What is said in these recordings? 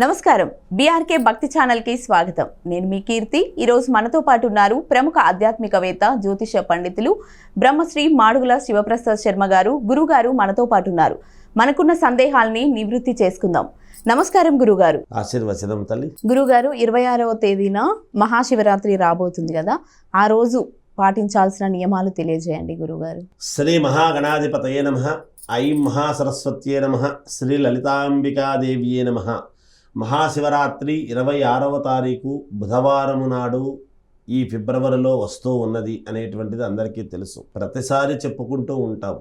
నమస్కారం. బీఆర్కే భక్తి ఛానల్కి స్వాగతం. నేను మీ కీర్తి. ఈరోజు మనతో పాటు ఉన్నారు ప్రముఖ ఆధ్యాత్మికవేత్త జ్యోతిష పండితులు బ్రహ్మశ్రీ మాడుగుల శివప్రసాద్ శర్మ గారు. గురుగారు మనతో పాటు ఉన్నారు. మనకున్న సందేహాల్ని నివృత్తి చేసుకుందాం. నమస్కారం గురుగారు. ఆశీర్వచనం తల్లి. గురుగారు ఇరవై ఆరవ తేదీన మహాశివరాత్రి రాబోతుంది కదా. ఆ రోజు పాటించాల్సిన నియమాలు తెలియజేయండి గురుగారు. శ్రీ మహాగణాధిపతయే నమ. ఐం మహాసరస్వత్యే నమ. శ్రీ లలితాంబికాదేవ్యే నమ. మహాశివరాత్రి ఇరవై ఆరవ తారీఖు బుధవారము నాడు ఈ ఫిబ్రవరిలో వస్తూ ఉన్నది అనేటువంటిది అందరికీ తెలుసు. ప్రతిసారి చెప్పుకుంటూ ఉంటాం.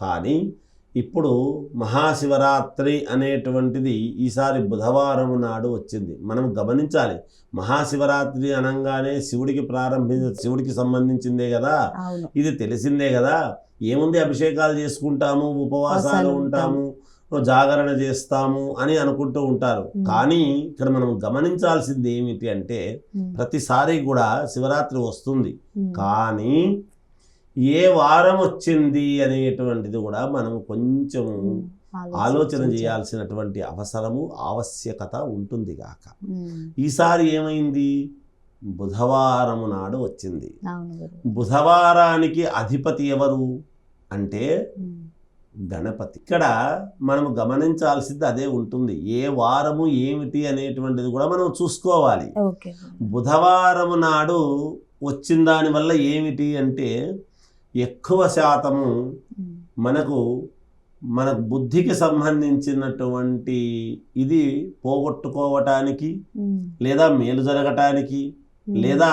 కానీ ఇప్పుడు మహాశివరాత్రి అనేటువంటిది ఈసారి బుధవారం నాడు వచ్చింది. మనం గమనించాలి. మహాశివరాత్రి అనగానే శివుడికి ప్రారంభించ శివుడికి సంబంధించిందే కదా? ఇది తెలిసిందే కదా? ఏముంది అభిషేకాలు చేసుకుంటాము ఉపవాసాలు ఉంటాము? జాగరణ చేస్తాము అని అనుకుంటూ ఉంటారు. కానీ ఇక్కడ మనం గమనించాల్సింది ఏమిటి అంటే ప్రతిసారి కూడా శివరాత్రి వస్తుంది. కానీ ఏ వారం వచ్చింది అనేటువంటిది కూడా మనం కొంచెం ఆలోచన చేయాల్సినటువంటి అవసరము ఆవశ్యకత ఉంటుంది గాక. ఈసారి ఏమైంది? బుధవారము నాడు వచ్చింది. బుధవారానికి అధిపతి ఎవరు? అంటే గణపతి. ఇక్కడ మనం గమనించాల్సింది అదే ఉంటుంది. ఏ వారము ఏమిటి అనేటువంటిది కూడా మనం చూసుకోవాలి. బుధవారము నాడు వచ్చిన దానివల్ల ఏమిటి అంటే ఎక్కువ శాతము మనకు మన బుద్ధికి సంబంధించినటువంటి ఇది పోగొట్టుకోవటానికి లేదా మేలు జరగటానికి లేదా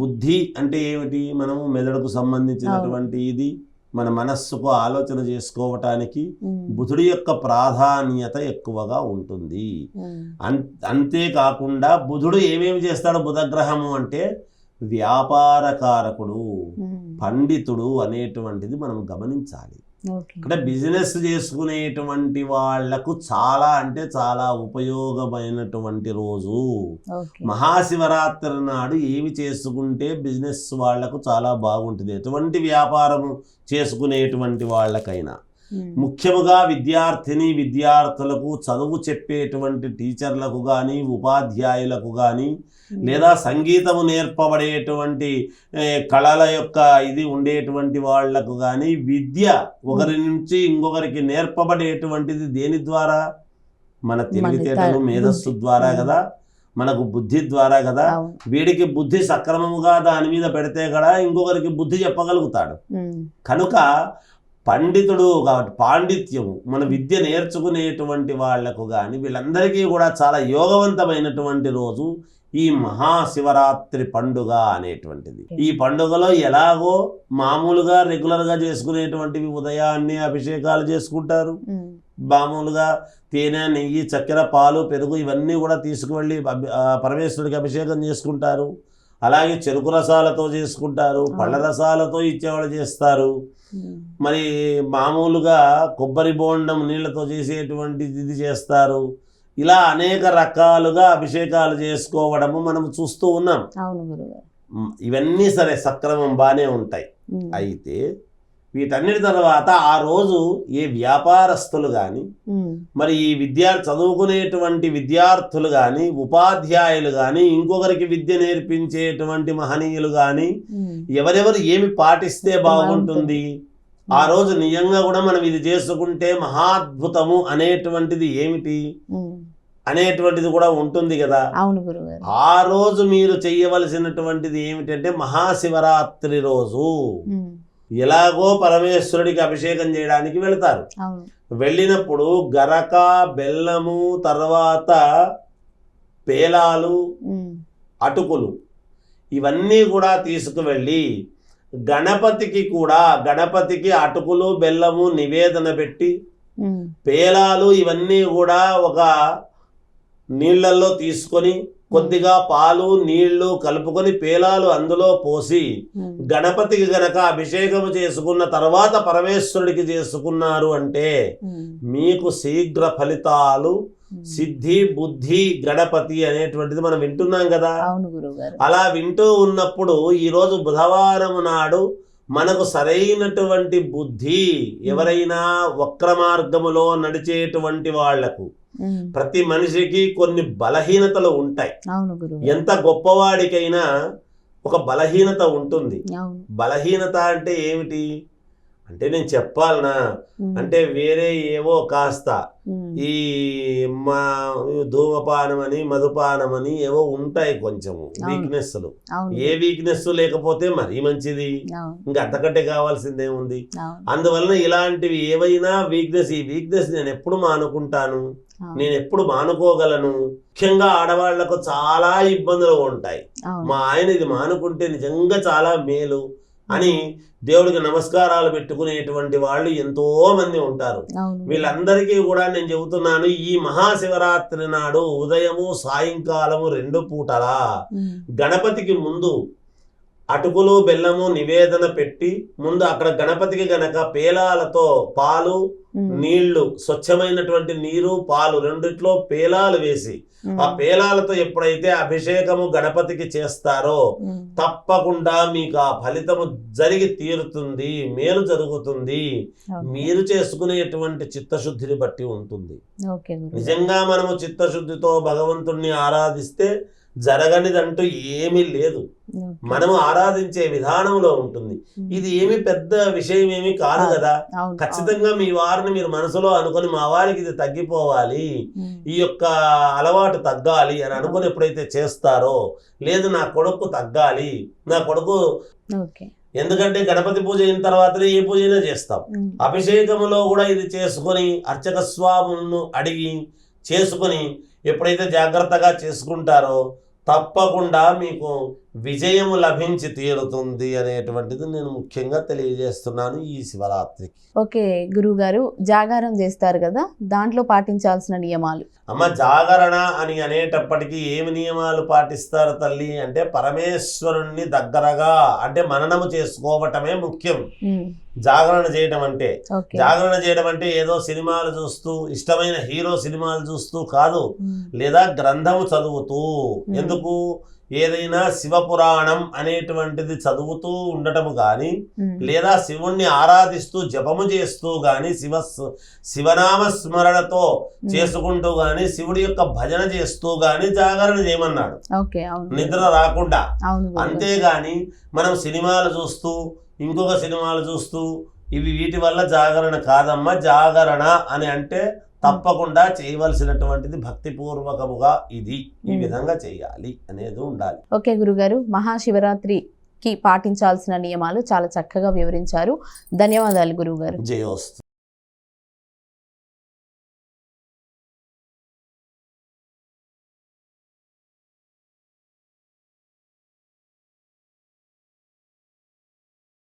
బుద్ధి అంటే ఏమిటి? మనము మెదడుకు సంబంధించినటువంటి ఇది మన మనస్సుకు ఆలోచన చేసుకోవటానికి బుధుడి యొక్క ప్రాధాన్యత ఎక్కువగా ఉంటుంది. అన్ అంతేకాకుండా బుధుడు ఏమేమి చేస్తాడు బుధగ్రహము అంటే వ్యాపారకారకుడు పండితుడు అనేటువంటిది మనం గమనించాలి. ఇక్కడ బిజినెస్ చేసుకునేటువంటి వాళ్ళకు చాలా అంటే చాలా ఉపయోగమైనటువంటి రోజు. మహాశివరాత్రి నాడు ఏమి చేసుకుంటే బిజినెస్ వాళ్ళకు చాలా బాగుంటుంది. ఎటువంటి వ్యాపారము చేసుకునేటువంటి వాళ్ళకైనా. ముఖ్యముగా విద్యార్థిని విద్యార్థులకు చదువు చెప్పేటువంటి టీచర్లకు కానీ ఉపాధ్యాయులకు కానీ ఉమ్, లేదా సంగీతము నేర్పబడేటువంటి కళల యొక్క ఇది ఉండేటువంటి వాళ్ళకు కానీ విద్య ఒకరి నుంచి ఇంకొకరికి నేర్పబడేటువంటిది దేని ద్వారా? మన తెలివితేటలు మేధస్సు. ద్వారా. కదా? మనకు బుద్ధి ద్వారా కదా? వీడికి బుద్ధి సక్రమముగా దాని మీద పెడితే కూడా ఇంకొకరికి బుద్ధి చెప్పగలుగుతాడు. కనుక పండితుడు కాబట్టి పాండిత్యము. మన విద్య నేర్చుకునేటువంటి వాళ్ళకు కానీ వీళ్ళందరికీ కూడా చాలా యోగవంతమైనటువంటి రోజు ఈ మహాశివరాత్రి పండుగ అనేటువంటిది. ఈ పండుగలో ఎలాగో మామూలుగా రెగ్యులర్గా చేసుకునేటువంటివి ఉదయాన్నే అభిషేకాలు చేసుకుంటారు. మామూలుగా తేనె నెయ్యి చక్కెర పాలు పెరుగు ఇవన్నీ కూడా తీసుకువెళ్ళి పరమేశ్వరుడికి అభిషేకం చేసుకుంటారు. అలాగే చెరుకు రసాలతో చేసుకుంటారు పళ్ళ రసాలతో ఇచ్చేవాళ్ళు చేస్తారు. మరి మామూలుగా కొబ్బరి బోండం నీళ్ళతో చేసేటువంటి ఇది చేస్తారు. ఇలా అనేక రకాలుగా అభిషేకాలు చేసుకోవడము మనం చూస్తూ ఉన్నాం. ఇవన్నీ సరే సక్రమం బాగానే ఉంటాయి. అయితే వీటన్నిటి తర్వాత ఆ రోజు ఏ వ్యాపారస్తులు కానీ మరి ఈ విద్యార్థి చదువుకునేటువంటి విద్యార్థులు కానీ ఉపాధ్యాయులు కానీ ఇంకొకరికి విద్య నేర్పించేటువంటి మహనీయులు కానీ ఎవరెవరు ఏమి పాటిస్తే బాగుంటుంది? ఆ రోజు నిజంగా కూడా మనం ఇది చేసుకుంటే మహాద్భుతము అనేటువంటిది ఏమిటి? అనేటువంటిది కూడా ఉంటుంది కదా. ఆ రోజు మీరు చెయ్యవలసినటువంటిది ఏమిటంటే మహాశివరాత్రి రోజు. ఎలాగో పరమేశ్వరుడికి అభిషేకం చేయడానికి వెళతారు. వెళ్ళినప్పుడు గరక బెల్లము తర్వాత పేలాలు అటుకులు ఇవన్నీ కూడా తీసుకువెళ్ళి గణపతికి కూడా గణపతికి అటుకులు బెల్లము నివేదన పెట్టి పేలాలు ఇవన్నీ కూడా ఒక నీళ్ళల్లో తీసుకొని కొద్దిగా పాలు నీళ్ళు కలుపుకొని పేలాలు అందులో పోసి గణపతికి గనక అభిషేకం చేసుకున్న తర్వాత పరమేశ్వరుడికి చేసుకున్నారు అంటే మీకు శీఘ్ర ఫలితాలు. సిద్ధి బుద్ధి గణపతి అనేటువంటిది మనం వింటున్నాం కదా. అలా వింటూ ఉన్నప్పుడు ఈరోజు బుధవారం నాడు మనకు సరైనటువంటి బుద్ధి ఎవరైనా వక్ర మార్గములో నడిచేటువంటి వాళ్ళకు. ప్రతి మనిషికి కొన్ని బలహీనతలు ఉంటాయి. ఎంత గొప్పవాడికైనా ఒక బలహీనత ఉంటుంది. బలహీనత అంటే ఏమిటి? అంటే నేను చెప్పాలనా. అంటే వేరే ఏవో కాస్త. ఈ మా ధూమపానం అని మధుపానం అని ఏవో ఉంటాయి కొంచెము అవును. వీక్నెస్లు ఏ వీక్నెస్ లేకపోతే మరీ మంచిది? ఇంకా అంతకంటే కావాల్సిందేముంది? అందువలన ఇలాంటివి ఏవైనా వీక్నెస్ ఈ వీక్నెస్ నేను ఎప్పుడు మానుకుంటాను. నేను ఎప్పుడు మానుకోగలను? ముఖ్యంగా ఆడవాళ్ళకు చాలా ఇబ్బందులు ఉంటాయి. మా ఆయన ఇది మానుకుంటే నిజంగా చాలా మేలు. అని దేవుడికి నమస్కారాలు పెట్టుకునేటువంటి వాళ్ళు ఎంతో మంది ఉంటారు వీళ్ళందరికీ కూడా నేను చెబుతున్నాను ఈ మహాశివరాత్రి నాడు ఉదయము సాయంకాలము రెండు పూటలా. గణపతికి ముందు అటుకులు బెల్లము నివేదన పెట్టి ముందు అక్కడ గణపతికి గనక పేలాలతో పాలు. నీళ్ళు స్వచ్ఛమైనటువంటి నీరు పాలు రెండిట్లో పేలాలు వేసి. ఆ పేలాలతో ఎప్పుడైతే అభిషేకము గణపతికి చేస్తారో. తప్పకుండా మీకు ఆ ఫలితము జరిగి తీరుతుంది మేలు జరుగుతుంది. మీరు చేసుకునేటువంటి చిత్తశుద్ధిని బట్టి ఉంటుంది నిజంగా మనము చిత్తశుద్ధితో భగవంతుణ్ణి ఆరాధిస్తే జరగనిదంటూ ఏమీ లేదు. మనము ఆరాధించే విధానంలో ఉంటుంది. ఇది ఏమి పెద్ద విషయం ఏమీ కాదు కాదు. ఖచ్చితంగా మీ వారిని మీరు మనసులో అనుకొని మా వారికి ఇది తగ్గిపోవాలి. ఈ యొక్క అలవాటు తగ్గాలి అని అనుకుని ఎప్పుడైతే చేస్తారో లేదు నా కొడుకు తగ్గాలి నా కొడుకు ఎందుకంటే గణపతి పూజ అయిన తర్వాతనే ఏ పూజ అయినా చేస్తాం. అభిషేకములో కూడా ఇది చేసుకొని అర్చక స్వాములను అడిగి చేసుకొని ఎప్పుడైతే జాగ్రత్తగా చేసుకుంటారో తప్పకుండా మీకు విజయము లభించి తీరుతుంది అనేటువంటిది నేను ముఖ్యంగా తెలియజేస్తున్నాను ఈ శివరాత్రికి. ఓకే గురువు గారు జాగారం చేస్తారు కదా దాంట్లో పాటించాల్సిన నియమాలు. అమ్మ జాగరణ అని అనేటప్పటికీ ఏమి నియమాలు పాటిస్తారు తల్లి? అంటే పరమేశ్వరుణ్ణి దగ్గరగా అంటే మననము చేసుకోవటమే ముఖ్యం. జాగరణ చేయడం అంటే. జాగరణ చేయడం అంటే ఏదో సినిమాలు చూస్తూ ఇష్టమైన హీరో సినిమాలు చూస్తూ కాదు. లేదా గ్రంథము చదువుతూ. ఎందుకు? ఏదైనా శివపురాణం అనేటువంటిది చదువుతూ ఉండటము కానీ. లేదా శివుణ్ణి ఆరాధిస్తూ జపము చేస్తూ గాని శివ శివనామ స్మరణతో చేసుకుంటూ గాని శివుడి యొక్క భజన చేస్తూ గాని జాగరణ చేయమన్నాడు నిద్ర రాకుండా. అంతేగాని మనం సినిమాలు చూస్తూ ఇంకొక సినిమాలు చూస్తూ ఇవి వీటి వల్ల జాగరణ కాదమ్మా జాగరణ అని అంటే తప్పకుండా చేయవలసినటువంటిది భక్తిపూర్వకముగా ఇది ఈ మ్మ్. విధంగా చేయాలి అనేది ఉండాలి. ఓకే గురుగారు మహాశివరాత్రికి పాటించాల్సిన నియమాలు చాలా చక్కగా వివరించారు. ధన్యవాదాలు గురువు గారు జయోస్తు.